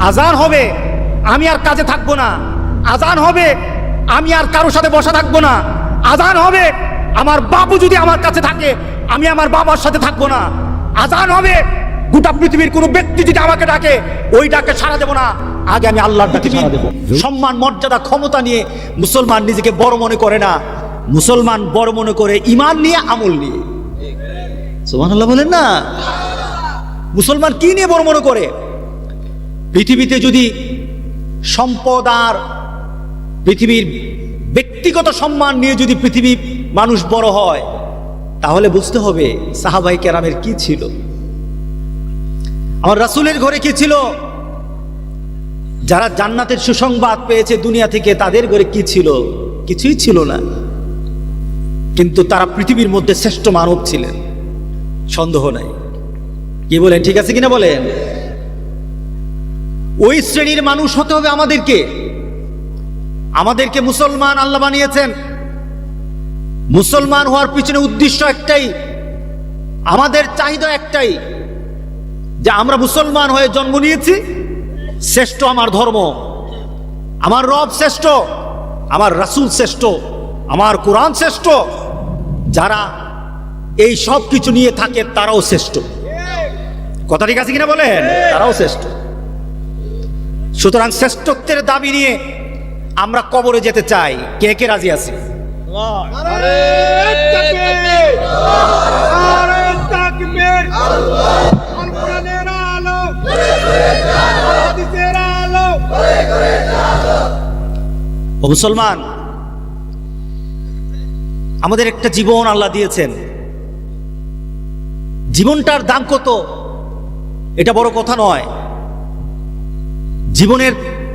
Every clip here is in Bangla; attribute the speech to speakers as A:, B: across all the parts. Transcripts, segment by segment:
A: আজান হবে, আমি আর কাজে থাকব না। আজান হবে, আমি আর কারোর সাথে বসা থাকব না। আজান হবে, আমার বাবু যদি আমার কাছে থাকে, আমি আমার বাবার সাথে থাকব না। আজান হবে, গোটা পৃথিবীর কোনো ব্যক্তি যদি আমাকে ডাকে, ওই ডাকে সারা দেবো না। আগে আমি আল্লাহর সাড়া দেবো। সম্মান, মর্যাদা, ক্ষমতা নিয়ে মুসলমান নিজেকে বড় মনে করে না। মুসলমান বড় মনে করে ইমান নিয়ে, আমল নিয়ে। সোমান আল্লাহ বলেন না? মুসলমান কি নিয়ে বড় মনে করে? পৃথিবীতে যদি সম্পদ আর পৃথিবীর ব্যক্তিগত সম্মান নিয়ে যদি পৃথিবী মানুষ বড় হয়, তাহলে বুঝতে হবে সাহাবাই কেরামের কি ছিল। আমার রাসূলের ঘরে কি ছিল? যারা জান্নাতের সুসংবাদ পেয়েছে দুনিয়া থেকে, তাদের ঘরে কি ছিল? কিছুই ছিল না। কিন্তু তারা পৃথিবীর মধ্যে শ্রেষ্ঠ মানব ছিলেন। সন্দেহ নাই। কি বলেন, ঠিক আছে কিনা বলেন? ওই শ্রেণির মানুষ হতে হবে আমাদেরকে। আমাদেরকে মুসলমান আল্লাহ বানিয়েছেন। মুসলমান হওয়ার পিছনে উদ্দেশ্য একটাই, আমাদের চাহিদা একটাই, যে আমরা মুসলমান হয়ে জন্ম নিয়েছি, শ্রেষ্ঠ আমার ধর্ম। আমার রব শ্রেষ্ঠ, আমার রাসুল শ্রেষ্ঠ, আমার কোরআন শ্রেষ্ঠ, যারা এই সব কিছু নিয়ে থাকে তারাও শ্রেষ্ঠ। কথা ঠিক আছে কিনা বলেন? তারাও শ্রেষ্ঠ। সুতরাং শ্রেষ্ঠত্বের দাবি নিয়ে আমরা কবরে যেতে চাই। কে কে রাজি আছি?
B: আরে তাকবীর আরে তাকবীর আল কোরআনের আলো। হাদিসের আলো।
A: ও মুসলমান আমাদের একটা জীবন আল্লাহ দিয়েছেন। জীবনটার দাম কত? এটা বড় কথা নয়। জীবনের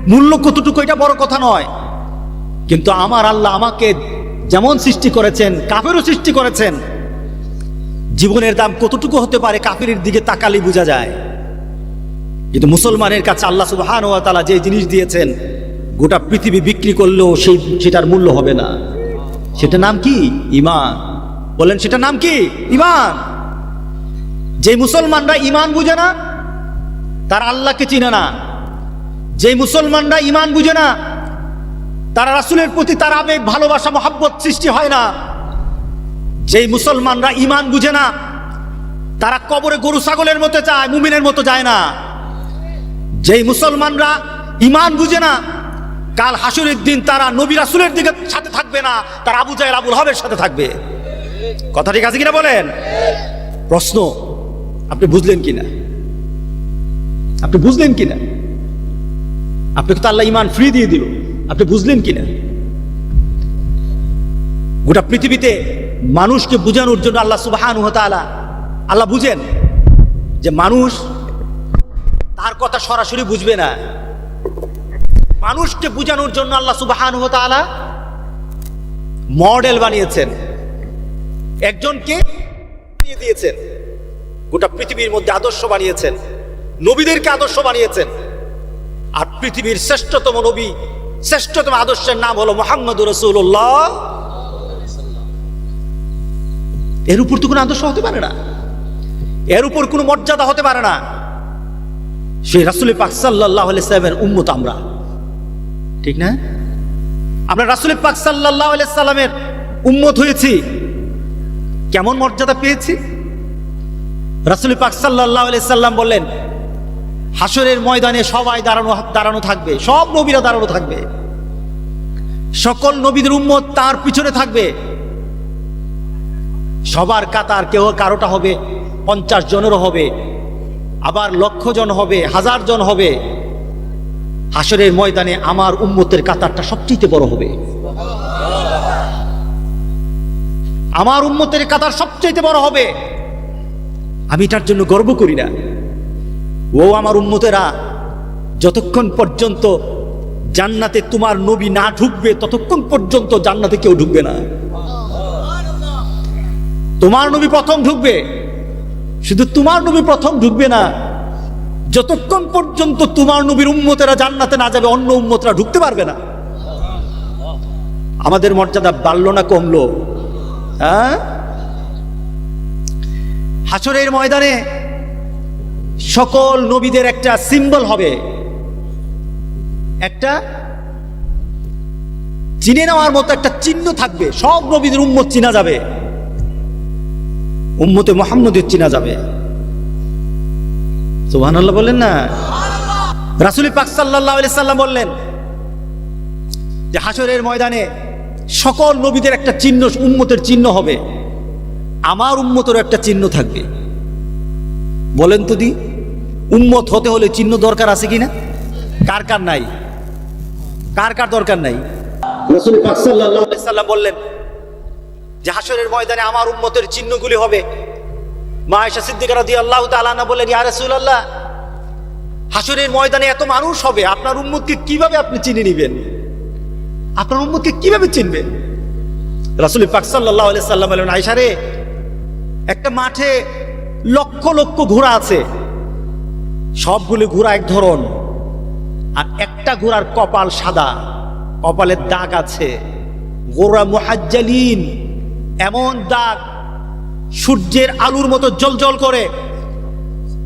A: মূল্য কতটুকু, এটা বড় কথা নয়। কিন্তু আমার আল্লাহ আমাকে যেমন সৃষ্টি করেছেন, কাফেরও সৃষ্টি করেছেন, জীবনের দাম কতটুকু হতে পারে কাফের দিকে তাকালি বোঝা যায়। কিন্তু মুসলমানের কাছে আল্লাহ সুবহান ওয়া তালা যে জিনিস দিয়েছেন, গোটা পৃথিবী বিক্রি করলেও সেই, সেটার মূল্য হবে না। সেটা নাম কি? ইমান বলেন সেটা নাম কি? ইমান যে মুসলমানরা ইমান বুঝে না, তারা আল্লাহকে চিনে না। যে মুসলমানরা ইমান বুঝে না, তারা রাসুলের প্রতি তার আবেগ, ভালোবাসা, মহাব্বত সৃষ্টি হয় না। যেই মুসলমানরা ইমান বুঝে না, তারা কবরে গরু, ছাগলের মতো চায় মুমিনের মতো যায় না। যেই মুসলমানরা ইমান বুঝে না, কাল হাসুরের দিন তারা নবী রাসুলের দিকে সাথে থাকবে না, তারা আবু জাহেল, আবুল হবের সাথে থাকবে। কথা ঠিক আছে কিনা বলেন? প্রশ্ন, আপনি বুঝলেন কিনা? আপনি বুঝলেন কিনা? আপনাকে তো আল্লাহ ইমান ফ্রি দিয়ে দিল। আপনি বুঝলেন কিনা? গোটা পৃথিবীতে মানুষকে বুঝানোর জন্য আল্লাহ সুবাহান আল্লাহ বুঝেন যে মানুষ তার কথা সরাসরি বুঝবে না। মানুষকে বুঝানোর জন্য আল্লাহ সুবাহান মডেল বানিয়েছেন। একজনকে বানিয়ে দিয়েছেন। গোটা পৃথিবীর মধ্যে আদর্শ বানিয়েছেন। নবীদেরকে আদর্শ বানিয়েছেন। আর পৃথিবীর শ্রেষ্ঠতম নবী, শ্রেষ্ঠতম আদর্শের নাম হলো মোহাম্মদ রসুল্লাহ এর উপর তো কোনো আদর্শ হতে পারে না। এর উপর কোনো মর্যাদা হতে পারে না। সেই রাসুল পাক সাল্লাহ সাল্লামের উম্মত আমরা। ঠিক না? আমরা রাসুল পাক সাল্লাহ সাল্লামের উম্মত হয়েছি। কেমন মর্যাদা পেয়েছি? রাসুল পাক সাল্লাহ সাল্লাম বললেন হাসরের ময়দানে সবাই দাঁড়ানো দাঁড়ানো থাকবে। সব নবীরা দাঁড়ানো থাকবে। সকল নবীদের উম্মত তার পিছনে থাকবে। সবার কাতার কেউ কারোটা হবে, পঞ্চাশ জনেরও হবে, আবার লক্ষ জন হবে, হাজার জন হবে। হাসরের ময়দানে আমার উম্মতের কাতারটা সবচেয়ে বড় হবে। আমার উম্মতের কাতার সবচেয়ে বড় হবে। আমি এটার জন্য গর্ব করি না। ও আমার উন্মতেরা যতক্ষণ পর্যন্ত জান্নাতে তোমার নবী না ঢুকবে, ততক্ষণ পর্যন্ত জান্নাতে কেউ ঢুকবে না। তোমার নবী প্রথম ঢুকবে, শুধু তোমার নবী প্রথম ঢুকবে না, যতক্ষণ পর্যন্ত তোমার নবীর উম্মতেরা জান্নাতে না যাবে, অন্য উম্মতরা ঢুকতে পারবে না। আমাদের মর্যাদা বাড়লো না কমলো? হ্যাঁ? হাসরের ময়দানে সকল নবীদের একটা সিম্বল হবে। একটা চিনে নেওয়ার মতো একটা চিহ্ন থাকবে। সব নবীদের উম্মত চিনা যাবে। উম্মতে মোহাম্মদের চিনা যাবে। সুবহান আল্লাহ বললেন না? রাসুল পাক সাল্লাহ সাল্লাম বললেন যে হাসরের ময়দানে সকল নবীদের একটা চিহ্ন উম্মতের চিহ্ন হবে। আমার উম্মতেরও একটা চিহ্ন থাকবে। বলেন তো দি উম্মত হতে হলে চিহ্ন দরকার আছে কি না কার কার নাই? কার কার দরকার নাই? রসুল সাল্লাম বললেন যে হাসরের ময়দানে আমার উম্মতের চিহ্নগুলি হবে। মা আয়েশা সিদ্দিকা রাদিয়াল্লাহু তাআলা আনহা বললেন ইয়া রাসূলুল্লাহ হাসরের ময়দানে এত মানুষ হবে আপনার উম্মতকে কীভাবে আপনি চিনে নেবেন? আপনার উম্মতকে কীভাবে চিনবেন? রাসূল পাক আলাইহি সাল্লাম বললেন আয়েশা রে একটা মাঠে লক্ষ লক্ষ ঘোড়া আছে। সবগুলি ঘোড়া এক ধরন। আর একটা ঘোড়ার কপাল সাদা কপালের দাগ আছে। গোড়া মুহাজ্জালিন, এমন দাগ, সূর্যের আলুর মতো জল করে।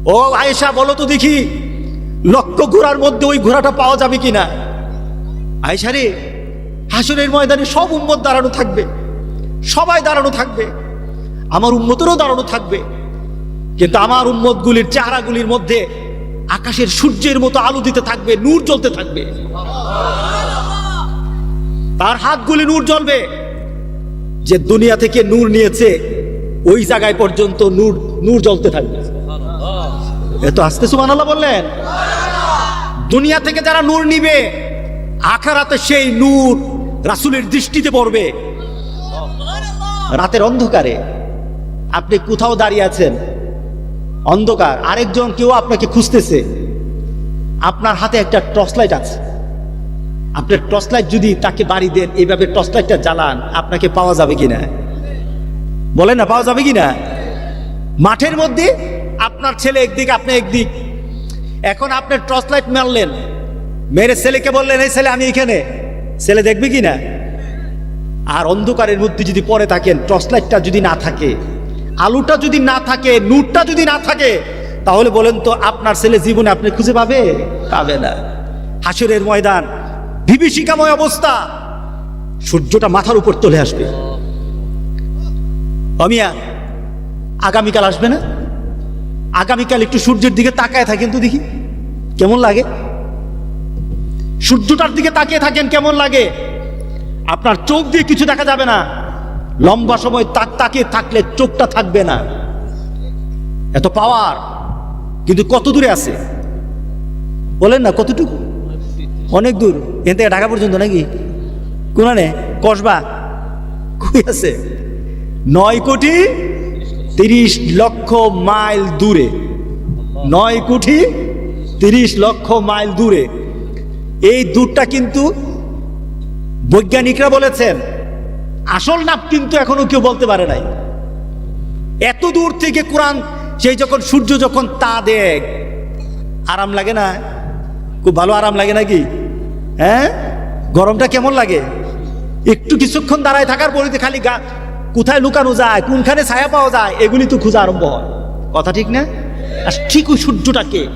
A: ও আয়েশা, বলো তো দেখি, লক্ষ ঘোড়ার মধ্যে ওই ঘোড়াটা পাওয়া যাবে কিনা? আয়েশা রে, হাসরের ময়দানে সব উম্মত দাঁড়ানো থাকবে। সবাই দাঁড়ানো থাকবে। আমার উম্মতেরও দাঁড়ানো থাকবে। কিন্তু আমার উম্মতগুলির চেহারাগুলির মধ্যে আকাশের সূর্যের মতো আলো দিতে থাকবে, নূর জ্বলতে থাকবে। তার হাতগুলি নূর জ্বলবে। যে দুনিয়া থেকে নূর নিয়েছে, ওই জায়গায় পর্যন্ত নূর নূর জ্বলতে থাকবে। এত আস্তে সুমান আল্লাহ বললেন। দুনিয়া থেকে যারা নূর নিবে, আখারাতে সেই নূর রাসুলের দৃষ্টিতে পড়বে। রাতের অন্ধকারে আপনি কোথাও দাঁড়িয়ে আছেন অন্ধকার, আরেকজন কেউ আপনাকে খুঁজতেছে। আপনার হাতে একটা টর্চ লাইট আছে। আপনার টর্চ লাইট যদি তাকে বাড়ি দেন, এইভাবে টর্চ লাইটটা জ্বালান, আপনাকে পাওয়া যাবে কিনা? বলেন না, পাওয়া যাবে কিনা? মাঠের মধ্যে আপনার ছেলে একদিক, আপনি একদিক। এখন আপনার টর্চ লাইট মারলেন। মেরে ছেলেকে বললেন, এই ছেলে, আমি এখানে। ছেলে দেখবে কি না আর অন্ধকারের মধ্যে যদি পরে থাকেন টর্চ লাইটটা যদি না থাকে আলুটা যদি না থাকে নূরটা যদি না থাকে তাহলে বলেন তো আপনার ছেলে জীবনে আপনি খুঁজে পাবে? পাবে না। হাসরের ময়দান বিভীষিকাময় অবস্থা সূর্যটা মাথার উপর চলে আসবে। অমিয়া আগামীকাল আসবে না? আগামীকাল একটু সূর্যের দিকে তাকায় থাকেন তো দেখি কেমন লাগে? সূর্যটার দিকে তাকিয়ে থাকেন কেমন লাগে? আপনার চোখ দিয়ে কিছু দেখা যাবে না। লম্বা সময় তাক তাকিয়ে থাকলে চোখটা থাকবে না। এত পাওয়ার কিন্তু কত দূরে আছে? বলেন না, কতটুকু? অনেক দূর। এখান থেকে ঢাকা পর্যন্ত নাকি? কোনানে? কসবা? কই আছে? নয় কোটি তিরিশ লক্ষ মাইল দূরে। নয় কোটি তিরিশ লক্ষ মাইল দূরে। এই দূরটা কিন্তু বৈজ্ঞানিকরা বলেছেন। আসল নাপ কিন্তু এখনও কেউ বলতে পারে নাই। এত দূর থেকে কোরআন, সেই যখন সূর্য যখন তা দেখ আরাম লাগে না? খুব ভালো আরাম লাগে নাকি? হ্যাঁ? গরমটা কেমন লাগে? একটু কিছুক্ষণ দাঁড়ায় থাকার পরিতে খালি গা কোথায় লুকানো যায়, কোনখানে ছায়া পাওয়া যায়, এগুলি তো খোঁজা আরম্ভ হয়। কথা ঠিক না? আর ঠিক ওই সূর্যটাকে,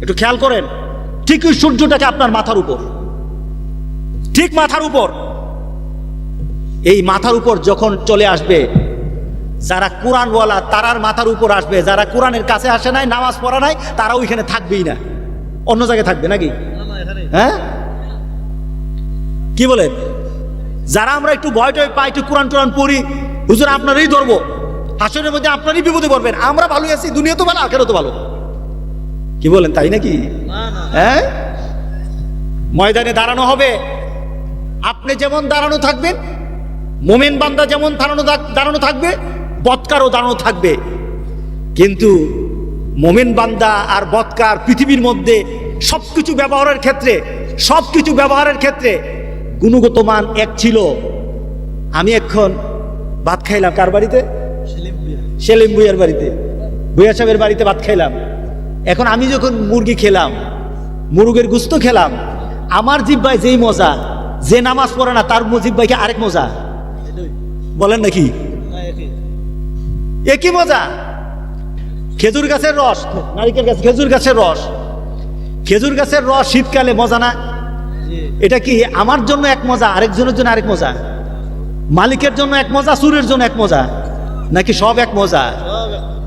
A: একটু খেয়াল করেন, ঠিক ওই সূর্যটাকে আপনার মাথার উপর। ঠিক মাথার উপর। এই মাথার উপর যখন চলে আসবে যারা কোরআনওয়ালা তারার মাথার উপর আসবে যারা কোরআনের কাছে আসে নাই নামাজ পড়া নাই তারা ওইখানে থাকবেই না। অন্য জায়গায় থাকবে নাকি? হ্যাঁ? কি বলেন? যারা আমরা একটু ভয় টয় পাই একটু কোরআন টোরআন পড়ি হুজুর আপনারই ধরবো হাসনের মধ্যে আপনারই বিপদে পড়বেন। আমরা ভালোই আছি দুনিয়া তো ভালো আখেরও তো ভালো। কি বলেন তাই নাকি? হ্যাঁ? ময়দানে দাঁড়ানো হবে। আপনি যেমন দাঁড়ানো থাকবেন মোমেন বান্দা যেমন দাঁড়ানো দাঁড়ানো থাকবে, বৎকারও দাঁড়ানো থাকবে। কিন্তু মোমেন বান্দা আর বৎকার পৃথিবীর মধ্যে সবকিছু ব্যবহারের ক্ষেত্রে, সবকিছু ব্যবহারের ক্ষেত্রে গুণগত মান এক ছিল। আমি এখন ভাত খাইলাম কার বাড়িতে? সেলিম ভুইয়ার বাড়িতে। ভুইয়া সাহেবের বাড়িতে ভাত খাইলাম। এখন আমি যখন মুরগি খেলাম, মুরগের গুস্ত খেলাম, আমার জিব্বায় যেই মজা, যে নামাজ পড়ে না, তার জিব্বাইকে আরেক মজা? বলেন নাকি একই মজা? খেজুর গাছের রস, নারিকেল গাছ খেজুর গাছের রস। খেজুর গাছের রস শীতকালে মজা না? এটা কি আমার জন্য এক মজা, আরেকজনের জন্য আরেক মজা? মালিকের জন্য এক মজা, সুরের জন্য এক মজা? নাকি সব এক মজা?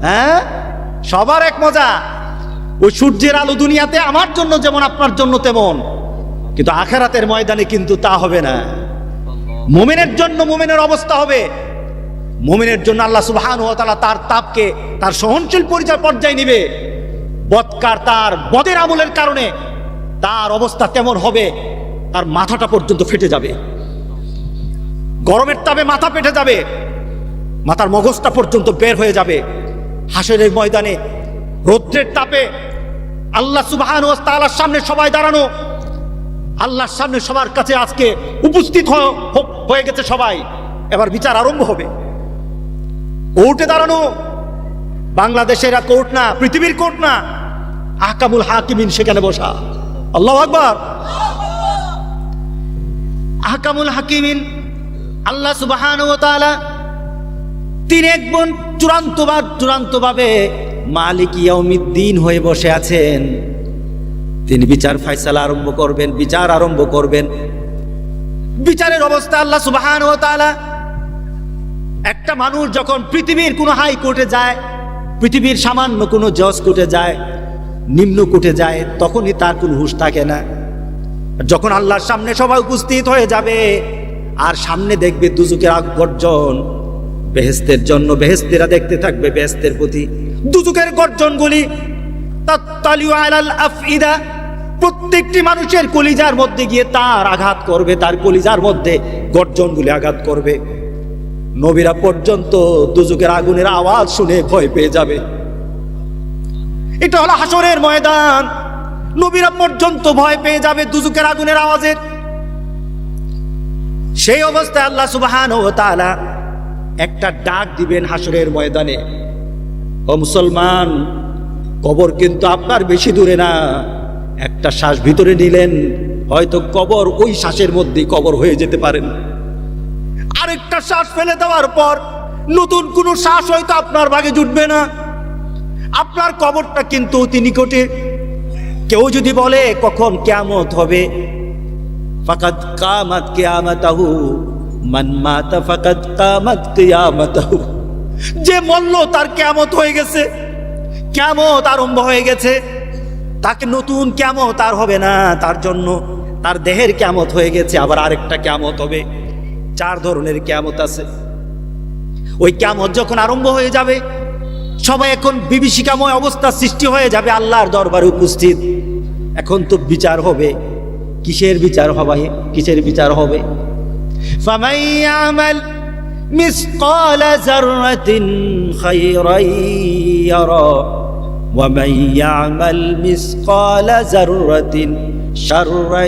A: হ্যাঁ? সবার এক মজা। ওই সূর্যের আলো দুনিয়াতে আমার জন্য যেমন, আপনার জন্য তেমন। কিন্তু আখেরাতের ময়দানে কিন্তু তা হবে না। মোমেনের জন্য মোমেনের অবস্থা হবে। মোমেনের জন্য আল্লাহ সুবহান ও তাআলা তার তাপকে, তার সহনশীল পরিচয় পর্যায়ে নিবে। বৎকার তার বদের আমলের কারণে তার অবস্থা কেমন হবে, তার মাথাটা পর্যন্ত ফেটে যাবে। গরমের তাপে মাথা ফেটে যাবে, মাথার মগজটা পর্যন্ত বের হয়ে যাবে। হাসের ময়দানে রৌদ্রের তাপে আল্লাহ সুবহান ও তাআলার সামনে সবাই দাঁড়ানো আল্লাহর সামনে সবার কাছে আজকে উপস্থিত হয়ে গেছে সবাই। এবার বিচার আরম্ভ হবে। কোর্টে দাঁড়ানো, বাংলাদেশের কোর্ট না, পৃথিবীর কোর্ট না আকামুল হাকিমিন সেখানে বসা। আল্লাহ আকবার। আহকামুল হাকিমিন, আল্লাহ সুবাহান তিনি একজন চূড়ান্তবার চূড়ান্তভাবে মালিক ইয়াউমিদ্দিন হয়ে বসে আছেন। তিনি বিচার ফাইসালা আরম্ভ করবেন, বিচার আরম্ভ করবেন। বিচারের অবস্থা আল্লাহ সুবাহান ও তাআলা, একটা মানুষ যখন পৃথিবীর কোনো হাই কোর্টে যায়, পৃথিবীর সামান্য কোনো জজ কোর্টে যায়, নিম্ন কোর্টে যায়, তখনই তার কোনো হুঁশ থাকে না। যখন আল্লাহর সামনে সবাই উপস্থিত হয়ে যাবে, আর সামনে দেখবে দুজুকের গর্জন বেহেস্তের জন্য বেহেস্তেরা দেখতে থাকবে বেহেস্তের প্রতি। দুজুকের গর্জনগুলি তাত্তালিউ আলাল আফইদা প্রত্যেকটি মানুষের কলিজার মধ্যে গিয়ে তার আঘাত করবে, তার কলিজার মধ্যে গর্জনগুলি আঘাত করবে। নবীরা পর্যন্ত দুজুকের আগুনের আওয়াজ শুনে ভয় পেয়ে যাবে। এটা হলো হাসরের ময়দান। নবীরা পর্যন্ত ভয় পেয়ে যাবে দুজুকের আগুনের আওয়াজের সেই অবস্থায় আল্লাহ সুবহান ও তাআলা একটা ডাক দিবেন হাসরের ময়দানে। ও মুসলমান, কবর কিন্তু আপনার বেশি দূরে না। একটা শ্বাস ভিতরে নিলেন, হয়তো কবর ওই শ্বাসের মধ্যেই কবর হয়ে যেতে পারেন। আরেকটা শ্বাস ফেলে দেওয়ার পর নতুন কোনো শ্বাস হয়তো আপনার ভাগে জুটবে না। আপনার কবরটা কিন্তু অতি নিকটে। কেউ যদি বলে, কখন কেয়ামত হবে? ফাকাত কামাত কিয়ামাতাহু, মান মাতা ফাকাত কামাত কিয়ামাতাহু। যে মল্ল তার কেয়ামত হয়ে গেছে। কেয়ামত আরম্ভ হয়ে গেছে। তাকে নতুন ক্যামত আর হবে না, তার জন্য তার দেহের ক্যামত হয়ে গেছে, আবার আরেকটা ক্যামত হবে। চার ধরনের ক্যামত আছে। ওই ক্যামত যখন আরম্ভ হয়ে যাবে, সবাই এখন বিভীষিকাময় অবস্থা সৃষ্টি হয়ে যাবে আল্লাহর দরবারে উপস্থিত। এখন তো বিচার হবে। কিসের বিচার হবে? কিসের বিচার হবে? মিসকাল জাররাতিন খায়রাইয়ারা ومن يعمل مثقال ذرة شرا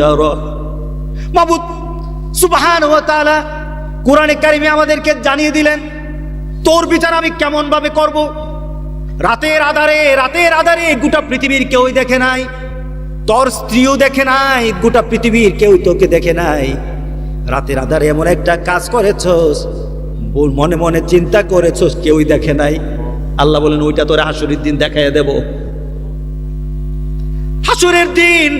A: يرى মাবুদ সুবহান ওয়া তাআলা কোরআনে কারিমে আমাদেরকে জানিয়ে দিলেন তোর বিচার আমি কেমন ভাবে করব রাতের আধারে রাতের আধারে গোটা পৃথিবীর কেউই দেখে নাই তোর স্ত্রীও দেখে নাই গোটা পৃথিবীর কেউ তোকে দেখে নাই রাতের আধারে এমন একটা কাজ করেছস বল- মনে মনে চিন্তা করেছস কেউই দেখে নাই আল্লাহ বলেন, ওইটা তোর হাসুরের দিন দেখাইয়া দেব। হাসুরের দিন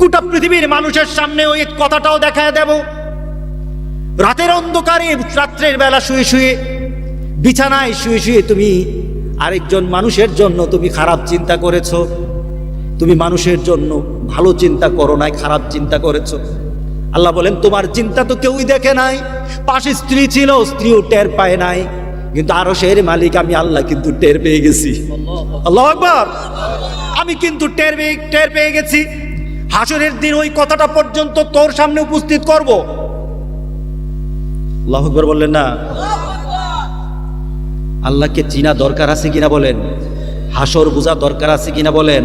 A: গোটা পৃথিবীর মানুষের সামনে ওই কথাটাও দেখায় দেব। রাতের অন্ধকারে রাত্রের বেলা শুয়ে শুয়ে, বিছানায় শুয়ে শুয়ে তুমি আরেকজন মানুষের জন্য তুমি খারাপ চিন্তা করেছ। তুমি মানুষের জন্য ভালো চিন্তা করো নাই, খারাপ চিন্তা করেছ। আল্লাহ বলেন, তোমার চিন্তা তো কেউই দেখে নাই। পাশে স্ত্রী ছিল, স্ত্রীও টের পায় নাই। কিন্তু আরও সের মালিক আমি আল্লাহ কিন্তু টের পেয়ে গেছি। আল্লাহ আকবার। আমি কিন্তু টের পেয়ে টের পেয়ে গেছি। হাসরের দিন ওই কথাটা পর্যন্ত তোর সামনে উপস্থিত করব। আল্লাহ আকবর বললেন, না। আল্লাহকে চিনা দরকার আছে কিনা বলেন? হাসর বোঝা দরকার আছে কিনা বলেন?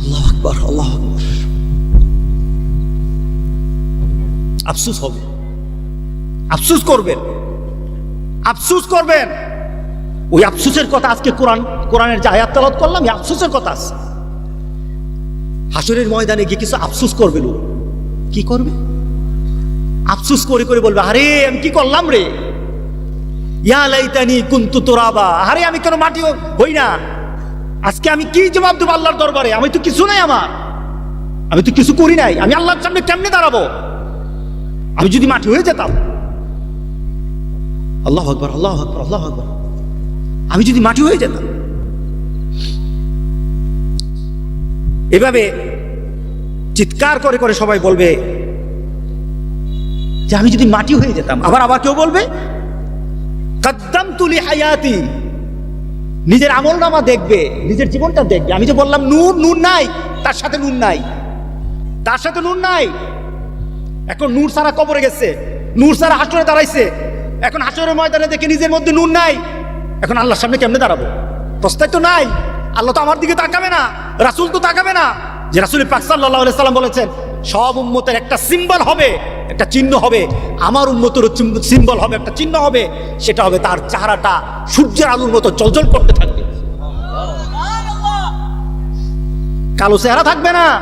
A: আল্লাহ আকবর আল্লাহ আকবর। আফসুস হবে। আফসুস করবেন। আফসুস করবেন। ওই আফসুসের কথা আজকে কোরআন, কোরআনের যে আয়াত তালাত করলাম, এই আফসুসের কথা আছে। হাসরের ময়দানে গিয়ে কিছু আফসুস করবে লোক কি করবে? আফসুস করে করে বলবে, আরে, আমি কি করলাম রে? ইয়া লাইতানি কুন্তু তোরাবা। আরে, আমি কেন মাটি হই না। আজকে আমি কি জবাব দেবো আল্লাহর দরবারে? আমি তো কিছু নাই আমার। আমি তো কিছু করি নাই। আমি আল্লাহর সামনে কেমনে দাঁড়াবো? আমি যদি মাটি হয়ে যেতাম আল্লাহ আকবর আল্লাহ আকবর আল্লাহ আকবর। আমি যদি মাটি হয়ে যেতাম। এভাবে চিৎকার করে করে সবাই বলবে যে আমি যদি মাটি হয়ে যেতাম, আবার আবার কেউ বলবে কদ্দাম তুলি হায়াতি নিজের আমল নামা দেখবে, নিজের জীবনটা দেখবে। আমি যে বললাম নূর নূর নাই, তার সাথে নুন নাই। তার সাথে নুন নাই। এখন নূর সারা কবরে গেছে, নূর সারা হাসরে দাঁড়াইছে। এখন হাসরের ময়দানে দেখে নিজের মধ্যে নুন নাই। এখন আল্লাহর সামনে কেমনে দাঁড়াবো? প্রস্তাব তো নাই। আল্লাহ তো আমার দিকে তাকাবে না। রাসূল তো তাকাবে না। যে রাসূল পাক সাল্লাল্লাহু আলাইহি সাল্লাম বলেছেন, সব উম্মতের একটা সিম্বল হবে, একটা চিহ্ন হবে। আমার উম্মতের সিম্বল হবে, একটা চিহ্ন হবে। সেটা হবে তার চেহারাটা সূর্যের আলোর মতো জলজল করতে থাকবে। কালো চেহারা থাকবে না।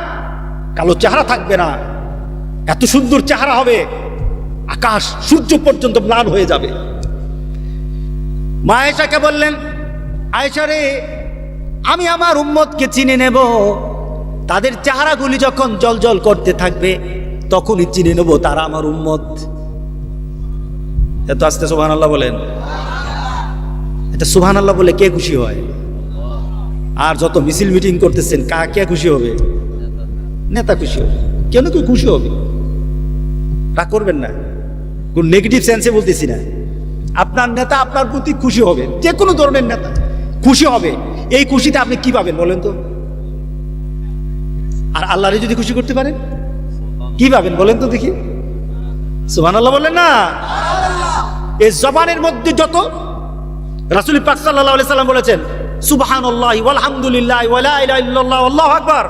A: কালো চেহারা থাকবে না। এত সুন্দর চেহারা হবে। আকাশ সূর্য পর্যন্ত ম্লান হয়ে যাবে। মা আয়েশাকে বললেন, আয়েশা রে, আমি আমার উম্মতকে চিনে নেব। তাদের চেহারাগুলি যখন জল করতে থাকবে, তখনই চিনে নেব তারা আমার উম্মত। এত আস্তে সুবহান আল্লাহ বলেন। এটা সুবহান আল্লাহ বলে কে খুশি হয়? আর যত মিছিল মিটিং করতেছেন, কা, কে খুশি হবে? নেতা খুশি হবে। কেন কেউ খুশি হবে? তা করবেন না। কোন নেগেটিভ সেন্সে বলতেছি না। আপনার নেতা আপনার প্রতি খুশি হবে, যে কোনো ধরনের নেতা খুশি হবে। এই খুশিতে আপনি কি পাবেন বলেন তো? আর আল্লাহরে যদি খুশি করতে পারেন, কি পাবেন বলেন তো দেখি। সুবহান আল্লাহ বললেন না? এই জবানের মধ্যে যত রাসুল পাক আলাইহি সাল্লাম বলেছেন ইলাহা ইল্লাল্লাহ, আল্লাহু আকবার।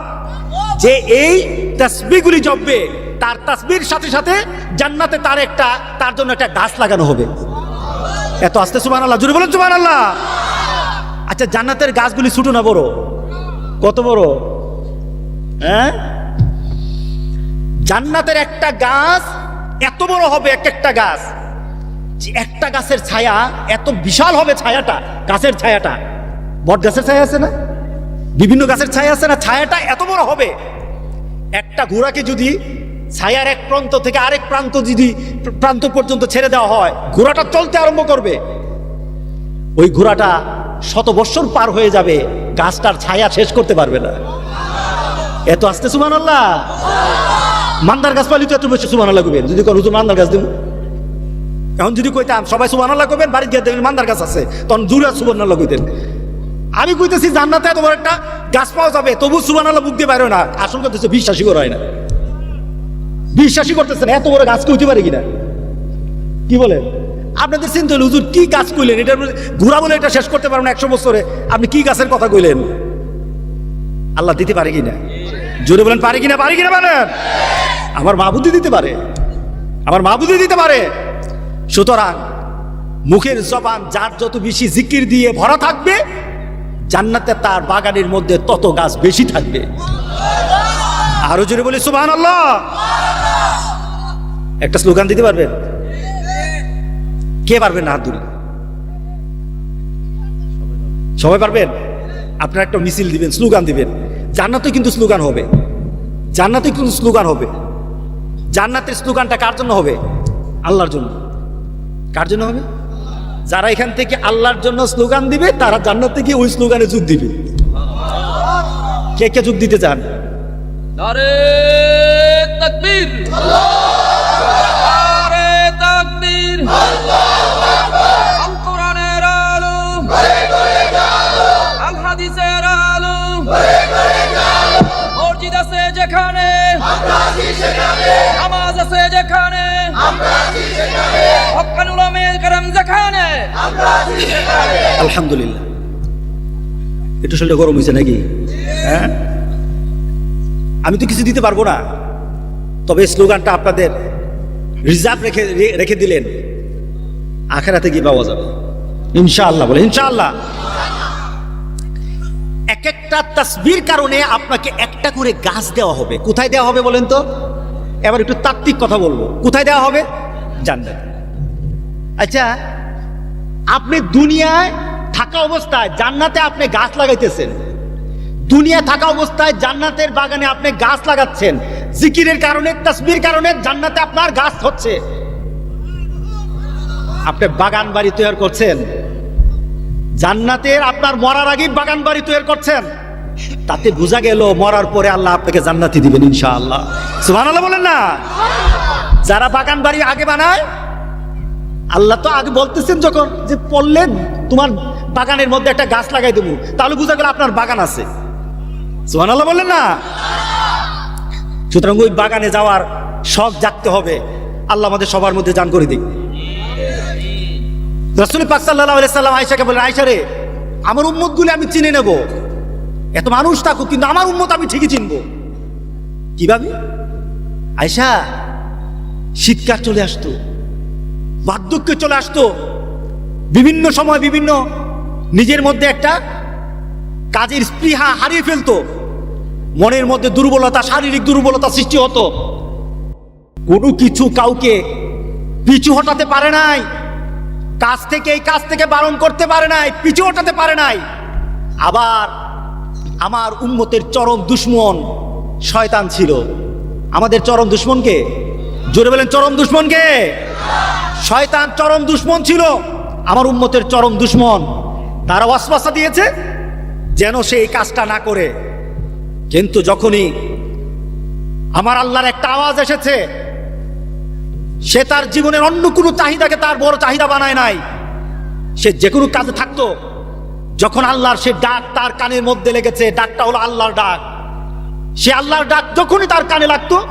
A: যে এই তাসবিহগুলি জপবে তার তাসবির সাথে সাথে জান্নাতে তার একটা, তার জন্য একটা গাছ লাগানো হবে। এত আস্তে সুবহানাল্লাহ জুড়ে বলেন সুবহানাল্লাহ। আচ্ছা জান্নাতের গাছগুলি ছোট না বড়? কত বড়? হ্যাঁ? জান্নাতের একটা গাছ এত বড় হবে, এক একটা গাছ। যে একটা গাছের ছায়া, এত বিশাল হবে ছায়াটা, গাছের ছায়াটা। বট গাছের ছায়া আছে না? বিভিন্ন গাছের ছায়া আছে না? ছায়াটা এত বড় হবে। একটা ঘোড়াকে যদি ছায়ার এক প্রান্ত থেকে আরেক প্রান্ত যদি প্রান্ত পর্যন্ত ছেড়ে দেওয়া হয়, ঘোড়াটা চলতে আরম্ভ করবে। ওই ঘোড়াটা শত বৎসর পার হয়ে যাবে, গাছটার ছায়া শেষ করতে পারবে না। এত আসতে সুমান আল্লাহ মান্দার গাছ পালি তো এত বেশি সুমান আল্লাহ করবেন যদি কোনো মান্দার গাছ দেবো এখন যদি কইতাম সবাই সুমান আল্লাহ করবেন বাড়ি গিয়ে দেখবেন মান্দার গাছ আছে, তখন জুড়ে সুবান আল্লাহ কইতেন। আমি কইতেছি জান্নাতে তোমার একটা গাছ পাওয়া যাবে তবু সুবান আল্লাহ বুক দিয়ে বাইরে না। আসল করতেছে বিশ্বাসী করা হয় না। বিশ্বাসী করতেছেন এত বড় গাছ কইতে পারে কিনা? কি বলেন আপনাদের চিন্তা হলো, হুজুর, কি গাছ কইলেন? মধ্যে ঘোরা বলে এটা শেষ করতে পারবেন একশো বছরে। আপনি কি গাছের কথা কইলেন? আল্লাহ দিতে পারে কিনা? জোরে বলেন, পারে কিনা পারে কিনা বলেন আমার মাহবুদি দিতে পারে। আমার মাহবুদি দিতে পারে। সুতরাং মুখের জবান যার যত বেশি জিকির দিয়ে ভরা থাকবে, জান্নাতে তার বাগানের মধ্যে তত গাছ বেশি থাকবে। আরও জোরে বলি সুবহান আল্লাহ একটা স্লোগান দিতে পারবেন? কে পারবেন না হাত সবাই পারবেন? আপনারা একটা মিছিল দিবেন, স্লোগান দিবেন। জান্নাতে কিন্তু স্লোগান হবে। জান্নাতে কিন্তু স্লোগান হবে। জান্নাতের স্লোগানটা কার জন্য হবে? আল্লাহর জন্য। কার জন্য হবে? যারা এখান থেকে আল্লাহর জন্য স্লোগান দিবে, তারা জান্নাতে গিয়ে ওই স্লোগানে যোগ দিবে। কে কে যোগ দিতে চান?
C: তাকবীর। নারে
A: আলহামদুলিল্লাহ। একটু শরীরটা গরম হয়েছে নাকি? হ্যাঁ? আমি তো কিছু দিতে পারব না। তবে স্লোগানটা আপনাদের রিজার্ভ রেখে রেখে দিলেন। আখেরাতে কি পাওয়া যাবে। ইনশাআল্লাহ বলে, ইনশাআল্লাহ। এক একটা তসবির কারণে আপনাকে একটা করে গাছ দেওয়া হবে। কোথায় দেওয়া হবে বলেন তো? এবার একটু তাত্ত্বিক কথা বলব। কোথায় দেওয়া হবে? জান্নাত। আচ্ছা আপনি দুনিয়ায় থাকা অবস্থায় জান্নাতে আপনি গাছ লাগাইতেছেন। দুনিয়া থাকা অবস্থায় জান্নাতের বাগানে আপনি গাছ লাগাচ্ছেন। জিকিরের কারণে, তসবির কারণে জান্নাতে আপনার গাছ হচ্ছে। আপনি বাগান বাড়ি তৈরি করছেন। জান্নাতের আপনার মরার আগে বাগান বাড়ি তৈরি করছেন। তাতে বোঝা গেল মরার পরে আল্লাহ আপনাকে জান্নাতি দিবেন ইনশাআল্লাহ। সুবহানাল্লাহ বলেন না? যারা বাগান বাড়ি আগে বানায় আল্লাহ তো আগে বলতেছেন যখন যে পড়লে তোমার বাগানের মধ্যে একটা গাছ লাগাই দেবো, তাহলে বোঝা গেল আপনার বাগান আছে। সোহান আল্লাহ বললেন না? সুতরাং ওই বাগানে যাওয়ার শখ জাগতে হবে। আল্লাহ আমাদের সবার মধ্যে জান করে দিক। রসুল পাক সাল্লাহ সাল্লাম আয়সাকে বলেন আয়সা রে, আমার উম্মত গুলি আমি চিনে নেব। এত মানুষ থাকুক, কিন্তু আমার উম্মত আমি ঠিকই চিনব। কীভাবে? আয়সা শীতকাল চলে আসতো। বার্ধক্য চলে আসতো। বিভিন্ন সময় বিভিন্ন নিজের মধ্যে একটা কাজের স্পৃহা হারিয়ে ফেলতো। মনের মধ্যে দুর্বলতা, শারীরিক দুর্বলতা সৃষ্টি হতো। কোনো কিছু কাউকে পিছু হটাতে পারে নাই। কাজ থেকে, এই কাজ থেকে বারণ করতে পারে নাই, পিছু হটাতে পারে নাই। আবার আমার উন্মতের চরম দুশ্মন শয়তান ছিল। আমাদের চরম দুশ্মনকে? জোরে বলেন, চরম দুশ্মনকে? শয়তান চরম দুশ্মন ছিল। আমার উম্মতের চরম দুশ্মন। তারা ওয়াসওয়াসা দিয়েছে যেন সে এই কাজটা না করে। কিন্তু যখনই আমার আল্লাহর একটা আওয়াজ এসেছে, সে তার জীবনের অন্য কোনো চাহিদাকে তার বড় চাহিদা বানায় নাই। সে যে কোনো কাজে থাকতো। যখন আল্লাহর সে ডাক তার কানের মধ্যে লেগেছে, ডাকটা হলো আল্লাহর ডাক। সে আল্লাহর ডাক যখনই তার কানে লাগতো,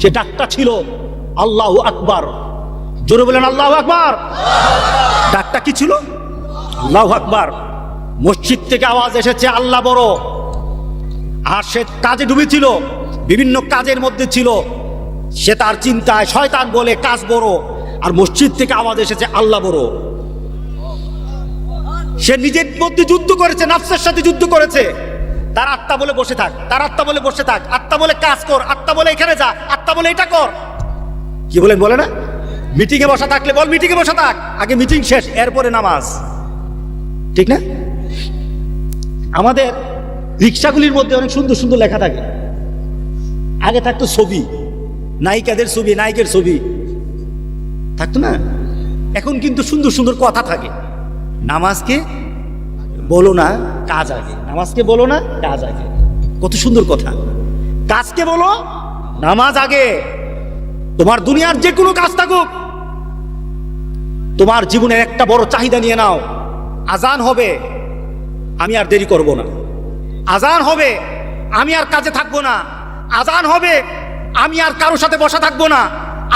A: সে ডাকটা ছিল আল্লাহ আকবার। জোরে বলেন, আল্লাহ আকবার। ডাকটা কি ছিল? আল্লাহ আকবার। মসজিদ থেকে আওয়াজ এসেছে, আল্লাহ বড়। আর সে কাজে ডুবেছিল, বিভিন্ন কাজের মধ্যে ছিল। সে তার চিন্তায় শয়তান বলে, কাজ বড়। আর মসজিদ থেকে আওয়াজ এসেছে, আল্লাহ বড়। সে নিজের মধ্যে যুদ্ধ করেছে, নাফসের সাথে যুদ্ধ করেছে। তার আত্মা বলে, বসে থাক। তার আত্মা বলে, বসে থাক। আত্মা বলে, কাজ কর। আত্মা বলে, এখানে যা। আত্মা বলে, এটা কর। কি বলেন, বলে না? মিটিং এ বসা থাকলে বল মিটিং এ বসা থাক। আগে মিটিং শেষ, এরপরে নামাজ। ঠিক না? আমাদের রিক্সাগুলির মধ্যে অনেক সুন্দর সুন্দর লেখা থাকে। আগে থাকতো ছবি, নায়িকাদের ছবি, নায়কের ছবি। থাকতো না? এখন কিন্তু সুন্দর সুন্দর কথা থাকে। নামাজকে বলো না, কাজ আগে। নামাজকে বলো না, কাজ আগে। কত সুন্দর কথা। কাজকে বলো, নামাজ আগে। তোমার দুনিয়ার যে কোনো কাজ থাকুক। তোমার জীবনের একটা বড় চাহিদা নিয়ে নাও। আজান হবে, আমি আর দেরি করব না। আজান হবে, আমি আর কাজে থাকব না। আজান হবে, আমি আর কারোর সাথে বসা থাকব না।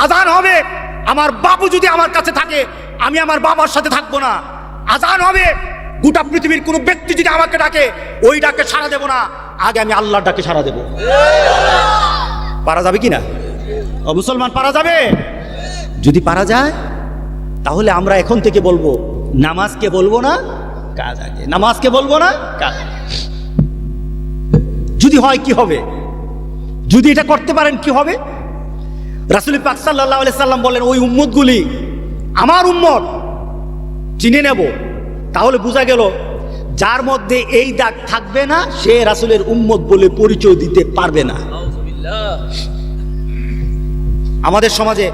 A: আজান হবে, আমার বাবু যদি আমার কাছে থাকে, আমি আমার বাবার সাথে থাকব না। আজান হবে, গোটা পৃথিবীর কোনো ব্যক্তি যদি আমাকে ডাকে, ওই ডাকে সাড়া দেব না। আগে আমি আল্লাহর ডাকে সাড়া দেব। পারা যাবে কি না? মুসলমান, পারা যাবে? যদি পারা যায় তাহলে আমরা এখন থেকে বলব নামাজকে বলব না কাজ আগে নামাজকে বলব না কাজ যদি হয় কি হবে? যদি এটা করতে পারেন কি হবে? রাসুল পাক সাল্লাহ সাল্লাম বলেন ওই উম্মতগুলি আমার উম্মত চিনে নেব। তাহলে বোঝা গেল যার মধ্যে এই দাগ থাকবে না সে রাসুলের উম্মত বলে পরিচয় দিতে পারবে না। আমাদের সমাজে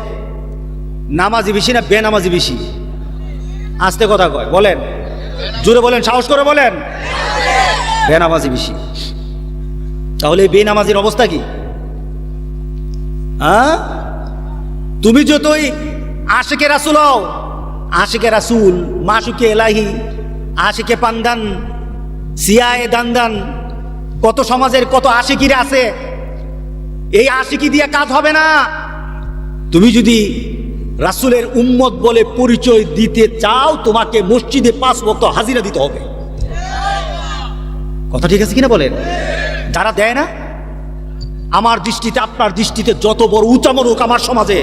A: নামাজি বেশি না বেনামাজি বেশি? আস্তে কথা কয়, বলেন। জোরে বলেন, সাহস করে বলেন। বেনামাজি বেশি। তাহলে বেনামাজির অবস্থা কি? হ্যাঁ? তুমি যতই আশেকে রাসুল হও, আশেকে রাসুল মাসুকে এলাহি, আশেকে পান্দান, সিয়ায়ে দান্দান, কত সমাজের কত আশিকিরা আছে, এই আশিকি দিয়ে কাজ হবে না। তুমি যদি রাসুলের উম্মত বলে পরিচয় দিতে চাও, তোমাকে মসজিদে পাঁচ বক্ত হাজিরা দিতে হবে। কথা ঠিক আছে কিনা বলেন? যারা দেয় না, আমার দৃষ্টিতে, আপনার দৃষ্টিতে যত বড় উঁচামরুক আমার সমাজে,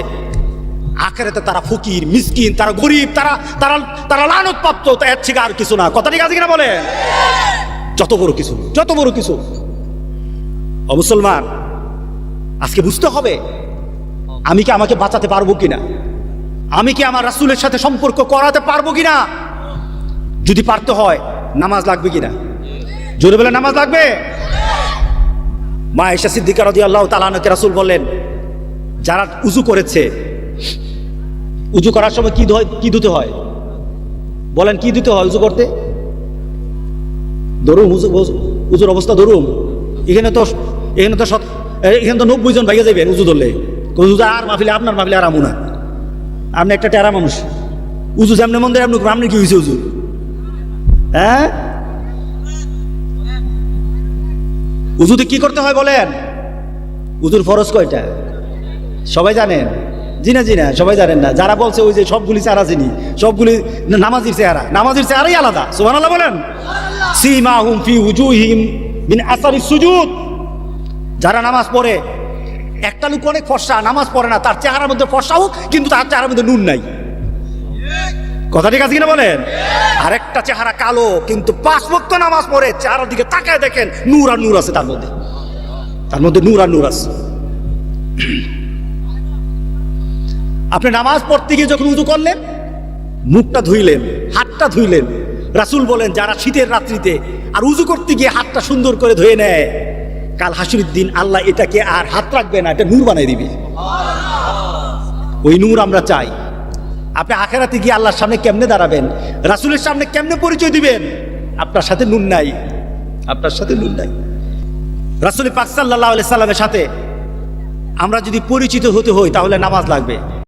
A: আখেরাতে তারা ফকির, মিসকিন, তারা গরিব, তারা তারা তারা লানত প্রাপ্ত এর থেকে আর কিছু না। কথা ঠিক আছে কিনা বলে যত বড় কিছু, যত বড় কিছু। ও মুসলমান, আজকে বুঝতে হবে, আমি কি আমাকে বাঁচাতে পারব কিনা? আমি কি আমার রাসুলের সাথে সম্পর্ক করাতে পারব কিনা? যদি পারতে হয়, নামাজ লাগবে কিনা? জোরে বলে নামাজ লাগবে? মা এসা সিদ্দিকার রদি আল্লাহ তালানকে রাসুল বললেন, যারা উজু করেছে, উজু করার সময় কি কি ধুতে হয়? বলেন, কি দিতে হয় উজু করতে? ধরুন উজু উজু- উজুর অবস্থা ধরুন এখানে তো এখানে তো এখানে তো নব্বই জন ভাইয়া যাবেন উজু ধরলে। উজু আর মাহফিলে, আপনার মাহফিলে আর আমু না। আপনি একটা টেরা মানুষ। উজু যেমন মন্দির আপনি আপনি কি হয়েছে উজু? হ্যাঁ? উজুতে কি করতে হয় বলেন? উজুর ফরজ কয়টা? সবাই জানেন? জি না জি না সবাই জানেন না। যারা বলছে ওই যে সবগুলি চেহারা চিনি সবগুলি নামাজির চেহারা। নামাজির চেহারাই আলাদা। সুবান আল্লাহ বলেন। সীমা হুম ফি উজুহিম মিন আসারি সুজুদ। যারা নামাজ পড়ে একটা লোক অনেক ফর্সা, নামাজ পড়ে না, তার চেহারার মধ্যে ফর্সা হোক, কিন্তু তার চেহারার মধ্যে নুন নাই। কথা ঠিক আছে কিনা বলেন? আরেকটা চেহারা কালো, কিন্তু পাঁচ ভক্ত নামাজ পড়ে, চেহারার দিকে তাকায় দেখেন, নূর আর নূর আছে তার মধ্যে। তার মধ্যে নূর আর নূর আছে। আপনি নামাজ পড়তে গিয়ে যখন উজু করলেন, মুখটা ধুইলেন, হাতটা ধুইলেন। রাসূল বলেন, যারা শীতের রাত্রিতে আর উজু করতে গিয়ে হাতটা সুন্দর করে ধুয়ে নেয় কাল হাসির দিন আল্লাহ এটাকে আর হাত রাখবে না, এটা নূর বানিয়ে দিবে। ওই নূর আমরা চাই। আপনি আখেরাতে গিয়ে আল্লাহর সামনে কেমনে দাঁড়াবেন? রাসূলের সামনে কেমনে পরিচয় দিবেন? আপনার সাথে নুন নাই। আপনার সাথে নুন নাই। রাসূল পাক সাল্লাল্লাহু আলাইহি সাল্লামের সাথে আমরা যদি পরিচিত হতে হই, তাহলে নামাজ লাগবে।